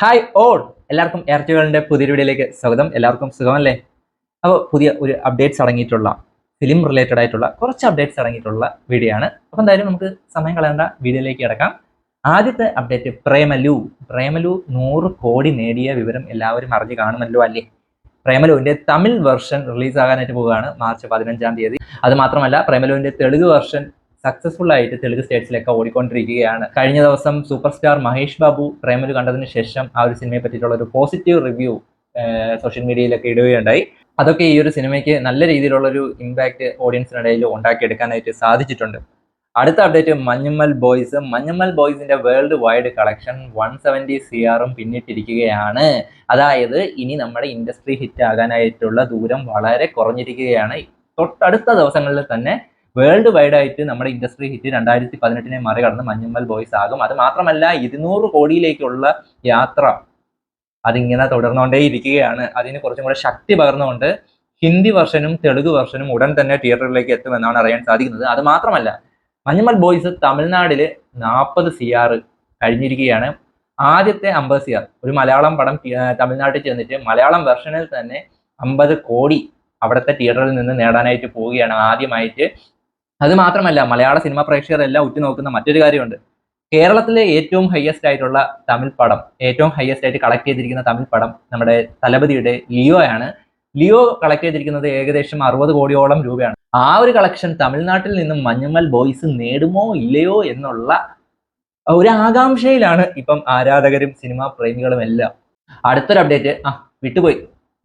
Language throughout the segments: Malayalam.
ഹായ് ഓൾ എല്ലാവർക്കും എയർറ്റുകളുടെ പുതിയ വീഡിയോയിലേക്ക് സ്വാഗതം. എല്ലാവർക്കും സുഖമല്ലേ? അപ്പോൾ പുതിയ ഒരു അപ്ഡേറ്റ്സ് അടങ്ങിയിട്ടുള്ള ഫിലിം റിലേറ്റഡ് ആയിട്ടുള്ള കുറച്ച് അപ്ഡേറ്റ്സ് അടങ്ങിയിട്ടുള്ള വീഡിയോ ആണ്. അപ്പോൾ എന്തായാലും നമുക്ക് സമയം കളയേണ്ട വീഡിയോയിലേക്ക് കിടക്കാം. ആദ്യത്തെ അപ്ഡേറ്റ് പ്രേമലു. പ്രേമലു നൂറ് കോടി നേടിയ വിവരം എല്ലാവരും അറിഞ്ഞു കാണുമല്ലോ അല്ലേ? പ്രേമലുവിന്റെ തമിഴ് വെർഷൻ റിലീസ് ആകാനായിട്ട് പോവുകയാണ് മാർച്ച് പതിനഞ്ചാം തീയതി. അതുമാത്രമല്ല മാത്രമല്ല പ്രേമലുവിന്റെ തെലുങ്ക് വെർഷൻ സക്സസ്ഫുൾ ആയിട്ട് തെലുങ്ക് സ്റ്റേറ്റ്സിലൊക്കെ ഓടിക്കൊണ്ടിരിക്കുകയാണ്. കഴിഞ്ഞ ദിവസം സൂപ്പർ സ്റ്റാർ മഹേഷ് ബാബു പ്രേമലു കണ്ടതിന് ശേഷം ആ ഒരു സിനിമയെ പറ്റിയിട്ടുള്ള ഒരു പോസിറ്റീവ് റിവ്യൂ സോഷ്യൽ മീഡിയയിലൊക്കെ ഇടുകയുണ്ടായി. അതൊക്കെ ഈ ഒരു സിനിമയ്ക്ക് നല്ല രീതിയിലുള്ള ഒരു ഇമ്പാക്ട് ഓഡിയൻസിനിടയിൽ ഉണ്ടാക്കിയെടുക്കാനായിട്ട് സാധിച്ചിട്ടുണ്ട്. അടുത്ത update Manjummel boys Manjummel ബോയ്സിന്റെ world wide collection one seventy C ആറും പിന്നിട്ടിരിക്കുകയാണ്. അതായത് ഇനി നമ്മുടെ ഇൻഡസ്ട്രി ഹിറ്റ് ആകാനായിട്ടുള്ള ദൂരം വളരെ കുറഞ്ഞിരിക്കുകയാണ്. തൊട്ടടുത്ത ദിവസങ്ങളിൽ തന്നെ വേൾഡ് വൈഡ് ആയിട്ട് നമ്മുടെ ഇൻഡസ്ട്രി ഹിറ്റ് രണ്ടായിരത്തി പതിനെട്ടിനെ മറികടന്ന് മഞ്ഞമ്മൽ ബോയ്സ് ആകും. അത് മാത്രമല്ല ഇരുന്നൂറ് കോടിയിലേക്കുള്ള യാത്ര അതിങ്ങനെ തുടർന്നുകൊണ്ടേ ഇരിക്കുകയാണ് അതിന് കുറച്ചും കൂടെ ശക്തി പകർന്നുകൊണ്ട് ഹിന്ദി വെർഷനും തെലുങ്ക് വെർഷനും ഉടൻ തന്നെ തിയേറ്ററിലേക്ക് എത്തുമെന്നാണ് അറിയാൻ സാധിക്കുന്നത്. അത് മാത്രമല്ല മഞ്ഞുമൽ ബോയ്സ് തമിഴ്നാട്ടിൽ നാൽപ്പത് സി ആർ കഴിഞ്ഞിരിക്കുകയാണ്. ആദ്യത്തെ അമ്പത് സി ആർ ഒരു മലയാളം പടം തമിഴ്നാട്ടിൽ ചെന്നിട്ട് മലയാളം വെർഷനിൽ തന്നെ അമ്പത് കോടി അവിടുത്തെ തിയേറ്ററിൽ നിന്ന് നേടാനായിട്ട് പോവുകയാണ് ആദ്യമായിട്ട്. അത് മാത്രമല്ല മലയാള സിനിമാ പ്രേക്ഷകരെല്ലാം ഉറ്റുനോക്കുന്ന മറ്റൊരു കാര്യമുണ്ട്. കേരളത്തിലെ ഏറ്റവും ഹയസ്റ്റ് ആയിട്ടുള്ള തമിഴ് പടം ഏറ്റവും ഹയസ്റ്റ് ആയിട്ട് കളക്ട് ചെയ്തിരിക്കുന്ന തമിഴ് പടം നമ്മുടെ തലപതിയുടെ ലിയോ ആണ് ലിയോ കളക്ട് ചെയ്തിരിക്കുന്നത് ഏകദേശം അറുപത് കോടിയോളം രൂപയാണ്. ആ ഒരു കളക്ഷൻ തമിഴ്നാട്ടിൽ നിന്നും മഞ്ഞമ്മൽ ബോയ്സ് നേടുമോ ഇല്ലയോ എന്നുള്ള ഒരു ആകാംക്ഷയിലാണ് ഇപ്പം ആരാധകരും സിനിമാ പ്രേമികളും എല്ലാം അടുത്തൊരു അപ്ഡേറ്റ് ആ വിട്ടുപോയി.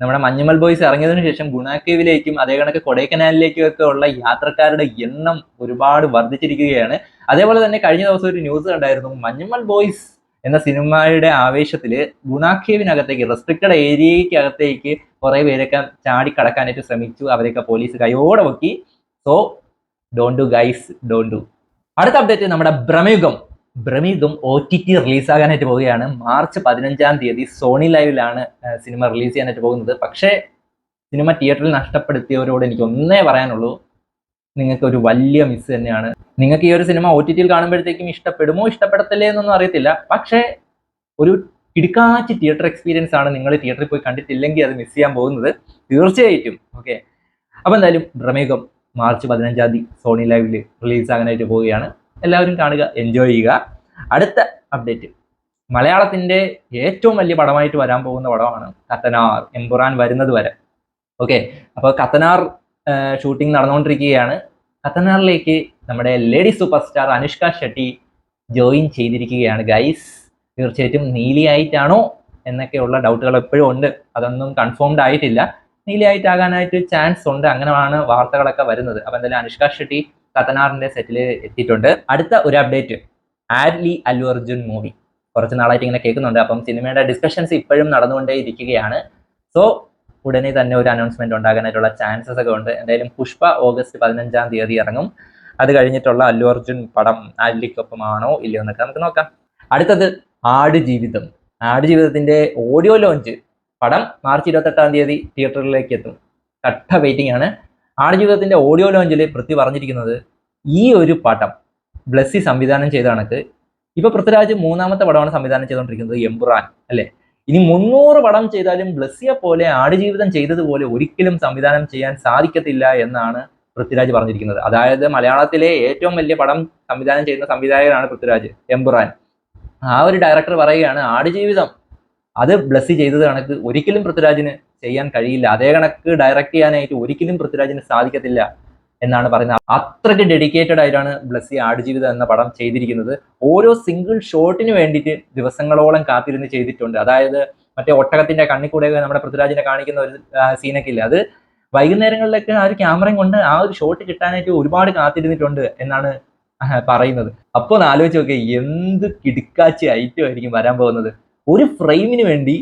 നമ്മുടെ മഞ്ഞുമൽ ബോയ്സ് ഇറങ്ങിയതിനു ശേഷം ഗുണാക്കേവിലേക്കും അതേ കണക്ക് കൊടൈക്കനാലിലേക്കും ഒക്കെ ഉള്ള യാത്രക്കാരുടെ എണ്ണം ഒരുപാട് വർദ്ധിച്ചിരിക്കുകയാണ്. അതേപോലെ തന്നെ കഴിഞ്ഞ ദിവസം ഒരു ന്യൂസ് കണ്ടായിരുന്നു മഞ്ഞുമൽ ബോയ്സ് എന്ന സിനിമയുടെ ആവേശത്തിൽ ഗുണാക്കേവിനകത്തേക്ക് റെസ്ട്രിക്റ്റഡ് ഏരിയക്കകത്തേക്ക് കുറെ പേരൊക്കെ ചാടി കടക്കാനായിട്ട് ശ്രമിച്ചു അവരെയൊക്കെ പോലീസ് കയ്യോടെ പൊക്കി. So don't do guys don't do അടുത്ത അപ്ഡേറ്റ് നമ്മുടെ Bramayugam. Bramayugam O T T റിലീസാകാനായിട്ട് പോവുകയാണ്. മാർച്ച് പതിനഞ്ചാം തീയതി സോണി ലൈവിലാണ് സിനിമ റിലീസ് ചെയ്യാനായിട്ട് പോകുന്നത്. പക്ഷേ സിനിമ തിയേറ്ററിൽ നഷ്ടപ്പെടുത്തിയവരോട് എനിക്ക് ഒന്നേ പറയാനുള്ളൂ. നിങ്ങൾക്ക് ഒരു വലിയ മിസ് തന്നെയാണ്. നിങ്ങൾക്ക് ഈ ഒരു സിനിമ ഒ ടി ടിയിൽ കാണുമ്പോഴത്തേക്കും ഇഷ്ടപ്പെടുമോ ഇഷ്ടപ്പെടത്തില്ലേ എന്നൊന്നും അറിയത്തില്ല. പക്ഷേ ഒരു കിടുക്കാച്ച് തിയേറ്റർ എക്സ്പീരിയൻസ് ആണ് നിങ്ങൾ തിയേറ്ററിൽ പോയി കണ്ടിട്ടില്ലെങ്കിൽ അത് മിസ് ചെയ്യാൻ പോകുന്നത്. തീർച്ചയായിട്ടും. ഓക്കെ. അപ്പോൾ എന്തായാലും ഭ്രമയുഗം മാർച്ച് പതിനഞ്ചാം തീയതി സോണി ലൈവിൽ റിലീസ് ആകാനായിട്ട് പോവുകയാണ്. എല്ലാവരും കാണുക എൻജോയ് ചെയ്യുക. അടുത്ത അപ്ഡേറ്റ് മലയാളത്തിന്റെ ഏറ്റവും വലിയ പടമായിട്ട് വരാൻ പോകുന്ന പടമാണ് കത്തനാർ എംപുറാൻ വരുന്നത് വരെ. ഓക്കെ അപ്പോൾ കത്തനാർ ഷൂട്ടിംഗ് നടന്നുകൊണ്ടിരിക്കുകയാണ്. കത്തനാറിലേക്ക് നമ്മുടെ lady super star Anushka Shetty join ചെയ്തിരിക്കുകയാണ്. ഗൈസ് തീർച്ചയായിട്ടും നീലിയായിട്ടാണോ എന്നൊക്കെയുള്ള ഡൗട്ടുകൾ എപ്പോഴും ഉണ്ട്. അതൊന്നും കൺഫേംഡ് ആയിട്ടില്ല. നീലിയായിട്ടാകാനായിട്ട് ചാൻസ് ഉണ്ട്. അങ്ങനെയാണ് വാർത്തകളൊക്കെ വരുന്നത്. അപ്പൊ എന്തായാലും അനുഷ്ക ഷെട്ടി കത്തനാറിന്റെ സെറ്റിൽ എത്തിയിട്ടുണ്ട്. അടുത്ത ഒരു അപ്ഡേറ്റ് ആഡ്ലി അല്ലു അർജുൻ മൂവി കുറച്ച് നാളായിട്ട് ഇങ്ങനെ കേൾക്കുന്നുണ്ട്. അപ്പം സിനിമയുടെ ഡിസ്കഷൻസ് ഇപ്പോഴും നടന്നുകൊണ്ടേ ഇരിക്കുകയാണ് സോ ഉടനെ തന്നെ ഒരു അനൗൺസ്മെന്റ് ഉണ്ടാകാനായിട്ടുള്ള ചാൻസസ് ഒക്കെ ഉണ്ട്. എന്തായാലും പുഷ്പ ഓഗസ്റ്റ് പതിനഞ്ചാം തീയതി ഇറങ്ങും. അത് കഴിഞ്ഞിട്ടുള്ള അല്ലു അർജുൻ പടം ആഡ്ലിക്കൊപ്പമാണോ ഇല്ലയോ എന്നൊക്കെ നമുക്ക് നോക്കാം. അടുത്തത് ആട് ജീവിതം. ആട് ജീവിതത്തിന്റെ ഓഡിയോ ലോഞ്ച് പടം മാർച്ച് ഇരുപത്തെട്ടാം തീയതി തിയേറ്ററിലേക്ക് എത്തും. കട്ട വെയിറ്റിംഗ് ആണ്. ആട് ജീവിതത്തിന്റെ ഓഡിയോ ലോഞ്ചിൽ പൃഥ്വി പറഞ്ഞിരിക്കുന്നത് ഈ ഒരു പടം ബ്ലസ്സി സംവിധാനം ചെയ്ത കണക്ക്. ഇപ്പൊ പൃഥ്വിരാജ് മൂന്നാമത്തെ പടമാണ് സംവിധാനം ചെയ്തുകൊണ്ടിരിക്കുന്നത് എംബുറാൻ അല്ലെ? ഇനി മുന്നൂറ് പടം ചെയ്താലും ബ്ലസ്സിയെ പോലെ ആടുജീവിതം ചെയ്തതുപോലെ ഒരിക്കലും സംവിധാനം ചെയ്യാൻ സാധിക്കത്തില്ല എന്നാണ് പൃഥ്വിരാജ് പറഞ്ഞിരിക്കുന്നത്. അതായത് മലയാളത്തിലെ ഏറ്റവും വലിയ പടം സംവിധാനം ചെയ്യുന്ന സംവിധായകനാണ് പൃഥ്വിരാജ് എംബുറാൻ ആ ഒരു ഡയറക്ടർ പറയുകയാണ് ആടുജീവിതം അത് ബ്ലസ്സി ചെയ്തത് കണക്ക്. ഒരിക്കലും പൃഥ്വിരാജിന് ചെയ്യാൻ കഴിയില്ല. അതേ കണക്ക് ഡയറക്റ്റ് ചെയ്യാനായിട്ട് ഒരിക്കലും പൃഥ്വിരാജിന് സാധിക്കത്തില്ല എന്നാണ് പറയുന്നത്. അത്രയ്ക്ക് ഡെഡിക്കേറ്റഡ് ആയിട്ടാണ് ബ്ലസ്സി ആടുജീവിതം എന്ന പടം ചെയ്തിരിക്കുന്നത്. ഓരോ സിംഗിൾ ഷോട്ടിന് വേണ്ടിയിട്ട് ദിവസങ്ങളോളം കാത്തിരുന്ന് ചെയ്തിട്ടുണ്ട്. അതായത് മറ്റേ ഒട്ടകത്തിന്റെ കണ്ണിൽ കൂടെ നമ്മുടെ പൃഥ്വിരാജിനെ കാണിക്കുന്ന ഒരു സീനൊക്കെ ഇല്ല അത് വൈകുന്നേരങ്ങളിലൊക്കെ ആ ഒരു ക്യാമറയും കൊണ്ട് ആ ഒരു ഷോട്ട് കിട്ടാനായിട്ട് ഒരുപാട് കാത്തിരുന്നിട്ടുണ്ട് എന്നാണ് പറയുന്നത്. അപ്പോൾ ഒന്ന് ആലോചിച്ച് നോക്കിയാൽ എന്ത് കിടുക്കാച്ചി ഐറ്റം ആയിരിക്കും വരാൻ പോകുന്നത്. ഒരു ഫ്രെയിമിന് വേണ്ടി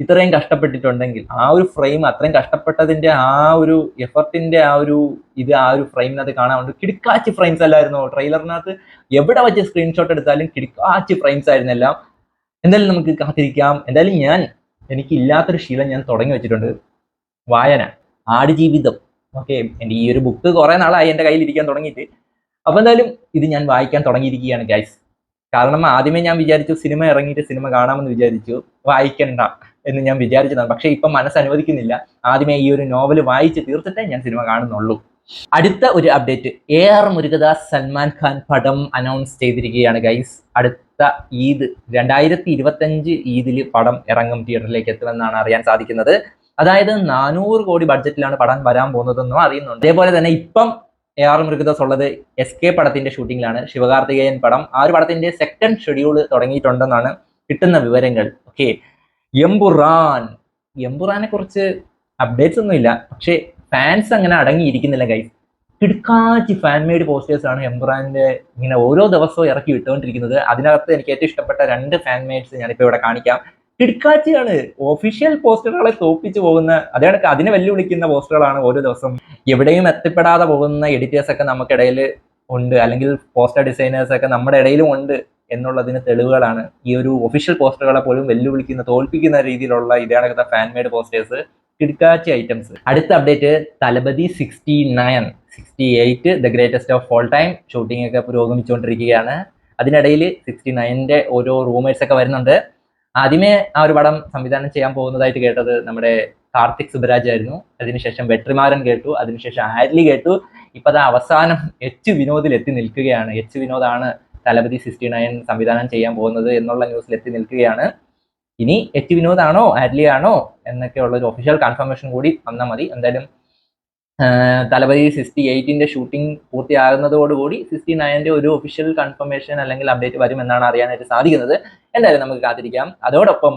ഇത്രയും കഷ്ടപ്പെട്ടിട്ടുണ്ടെങ്കിൽ ആ ഒരു ഫ്രെയിം അത്രയും കഷ്ടപ്പെട്ടതിന്റെ ആ ഒരു എഫർട്ടിന്റെ ആ ഒരു ഇത് ആ ഒരു ഫ്രെയിമിനകത്ത് കാണാറുണ്ട് കിടുക്കാച്ചി ഫ്രെയിംസ് അല്ലായിരുന്നു? ട്രെയിലറിനകത്ത് എവിടെ വെച്ച് സ്ക്രീൻഷോട്ട് എടുത്താലും കിടുക്കാച്ചി ഫ്രെയിംസ് ആയിരുന്നു എന്തായാലും നമുക്ക് കാത്തിരിക്കാം. എന്തായാലും ഞാൻ എനിക്ക് ഇല്ലാത്തൊരു ശീലം ഞാൻ തുടങ്ങി വെച്ചിട്ടുണ്ട്. വായന ആടുജീവിതം. ഓക്കെ എന്റെ ഈ ഒരു ബുക്ക് കുറെ നാളായി എന്റെ കയ്യിൽ ഇരിക്കാൻ തുടങ്ങിയിട്ട്. അപ്പോൾ എന്തായാലും ഇത് ഞാൻ വായിക്കാൻ തുടങ്ങിയിരിക്കുകയാണ് ഗൈസ് കാരണം ആദ്യമേ ഞാൻ വിചാരിച്ചു സിനിമ ഇറങ്ങിയിട്ട് സിനിമ കാണാമെന്ന് വിചാരിച്ചു വായിക്കണ്ട എന്ന് ഞാൻ വിചാരിച്ചതാണ്. പക്ഷേ ഇപ്പം മനസ്സ് അനുവദിക്കുന്നില്ല. ആദ്യമേ ഈ ഒരു നോവൽ വായിച്ച് തീർത്തിട്ടേ ഞാൻ സിനിമ കാണുന്നുള്ളൂ. അടുത്ത ഒരു update A R Murugadoss Salman Khan പടം അനൗൺസ് ചെയ്തിരിക്കുകയാണ് ഗൈസ് അടുത്ത ഈദ് രണ്ടായിരത്തി ഇരുപത്തഞ്ച് ഈദിൽ പടം ഇറങ്ങും തിയേറ്ററിലേക്ക് എത്തുമെന്നാണ് അറിയാൻ സാധിക്കുന്നത്. അതായത് നാനൂറ് കോടി ബഡ്ജറ്റിലാണ് പടം വരാൻ പോകുന്നതെന്നും അറിയുന്നുണ്ട്. അതേപോലെ തന്നെ ഇപ്പം എ ആർ മുരുകദാസ് ഉള്ളത് എസ് കെ പടത്തിന്റെ ഷൂട്ടിങ്ങിലാണ് ശിവകാർത്തികേയൻ പടം. ആ ഒരു പടത്തിന്റെ സെക്കൻഡ് ഷെഡ്യൂൾ തുടങ്ങിയിട്ടുണ്ടെന്നാണ് കിട്ടുന്ന വിവരങ്ങൾ. ഓക്കെ എംബുറാൻ എംബുറാനെ കുറിച്ച് അപ്ഡേറ്റ്സ് ഒന്നുമില്ല പക്ഷേ ഫാൻസ് അങ്ങനെ അടങ്ങിയിരിക്കുന്നില്ല ഗൈസ് കിടുക്കാച്ചി ഫാൻ മെയ്ഡ് പോസ്റ്റേഴ്സ് ആണ് എംബുറാന്റെ ഇങ്ങനെ ഓരോ ദിവസവും ഇറക്കി വിട്ടുകൊണ്ടിരിക്കുന്നത് അതിനകത്ത് എനിക്ക് ഏറ്റവും ഇഷ്ടപ്പെട്ട രണ്ട് ഫാൻ മെയ്ഡ്സ് ഞാനിപ്പോൾ ഇവിടെ കാണിക്കാം. കിടക്കാച്ചിയാണ്. ഒഫീഷ്യൽ പോസ്റ്ററുകളെ തോപ്പിച്ചു പോകുന്ന അതേ അതിനെ വെല്ലുവിളിക്കുന്ന പോസ്റ്ററുകളാണ് ഓരോ ദിവസം. എവിടെയും എത്തിപ്പെടാതെ പോകുന്ന എഡിറ്റേഴ്സ് ഒക്കെ നമുക്കിടയിൽ ഉണ്ട്. അല്ലെങ്കിൽ പോസ്റ്റർ ഡിസൈനേഴ്സ് ഒക്കെ നമ്മുടെ ഇടയിലും ഉണ്ട് എന്നുള്ളതിന് തെളിവുകളാണ്. ഈ ഒരു ഒഫീഷ്യൽ പോസ്റ്ററുകളെ പോലും വെല്ലുവിളിക്കുന്ന തോൽപ്പിക്കുന്ന രീതിയിലുള്ള ഇതേ കണക്കത്തെ ഫാൻ മെയ്ഡ് പോസ്റ്റേഴ്സ് കിടക്കാച്ചി ഐറ്റംസ് അടുത്ത update Thalapathy sixty nine sixty eight the greatest of all time shooting ഒക്കെ പുരോഗമിച്ചുകൊണ്ടിരിക്കുകയാണ്. അതിനിടയിൽ സിക്സ്റ്റി നയന്റെ ഓരോ റൂമേഴ്സ് ഒക്കെ വരുന്നുണ്ട്. ആദ്യമേ ആ ഒരു പടം സംവിധാനം ചെയ്യാൻ പോകുന്നതായിട്ട് കേട്ടത് നമ്മുടെ കാർത്തിക് സുബരാജ് ആയിരുന്നു. അതിനുശേഷം വെട്രിമാരൻ കേട്ടു. അതിനുശേഷം ആര്ലി കേട്ടു. ഇപ്പൊ അത് അവസാനം എച്ച് വിനോദിൽ എത്തി നിൽക്കുകയാണ്. എച്ച് വിനോദാണ് തലപതി സിക്സ്റ്റി നയൻ സംവിധാനം ചെയ്യാൻ പോകുന്നത് എന്നുള്ള ന്യൂസിൽ എത്തി നിൽക്കുകയാണ്. ഇനി എച്ച് വിനോദാണോ ആര്ലി ആണോ എന്നൊക്കെയുള്ള ഒരു ഒഫീഷ്യൽ കൺഫർമേഷൻ കൂടി വന്നാൽ മതി. എന്തായാലും തലപതി സിക്സ്റ്റി എയ്റ്റിന്റെ ഷൂട്ടിംഗ് പൂർത്തിയാകുന്നതോടുകൂടി സിക്സ്റ്റി നയന്റെ ഒരു ഒഫീഷ്യൽ കൺഫർമേഷൻ അല്ലെങ്കിൽ അപ്ഡേറ്റ് വരും എന്നാണ് അറിയാനായിട്ട് സാധിക്കുന്നത്. എന്തായാലും നമുക്ക് കാത്തിരിക്കാം. അതോടൊപ്പം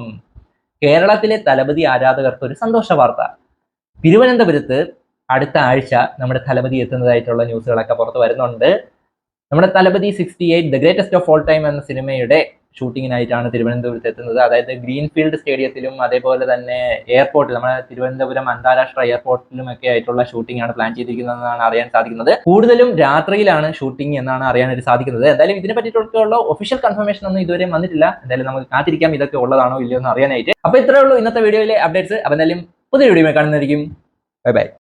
കേരളത്തിലെ തലപതി ആരാധകർക്ക് ഒരു സന്തോഷ വാർത്ത. തിരുവനന്തപുരത്ത് അടുത്ത ആഴ്ച നമ്മുടെ തലപതി എത്തുന്നതായിട്ടുള്ള ന്യൂസുകളൊക്കെ പുറത്ത് വരുന്നുണ്ട്. നമ്മുടെ Thalapathy sixty eight the greatest of all time എന്ന സിനിമയുടെ ഷൂട്ടിങ്ങിനായിട്ടാണ് തിരുവനന്തപുരത്ത് എത്തുന്നത്. അതായത് ഗ്രീൻഫീൽഡ് സ്റ്റേഡിയത്തിലും അതേപോലെ തന്നെ എയർപോർട്ടിൽ നമ്മുടെ തിരുവനന്തപുരം അന്താരാഷ്ട്ര എയർപോർട്ടിലും ഒക്കെ ആയിട്ടുള്ള ഷൂട്ടിംഗ് ആണ് പ്ലാൻ ചെയ്തിരിക്കുന്നതെന്നാണ് അറിയാൻ സാധിക്കുന്നത്. കൂടുതലും രാത്രിയിലാണ് ഷൂട്ടിംഗ് എന്നാണ് അറിയാനായിട്ട് സാധിക്കുന്നത്. എന്തായാലും ഇതിനെ പറ്റിയിട്ടുള്ള ഒഫീഷ്യൽ കൺഫർമേഷൻ ഒന്നും ഇതുവരെ വന്നിട്ടില്ല. എന്തായാലും നമുക്ക് കാത്തിരിക്കാം. ഇതൊക്കെ ഉള്ളതാണോ ഇല്ലയോ എന്ന് അറിയാനായിട്ട്. അപ്പൊ ഇത്രയേ ഉള്ളൂ ഇന്നത്തെ വീഡിയോയിലെ അപ്ഡേറ്റ്സ് അപ്പൊ എന്തായാലും പുതിയ വീഡിയോ കാണുന്നതായിരിക്കും. Bye bye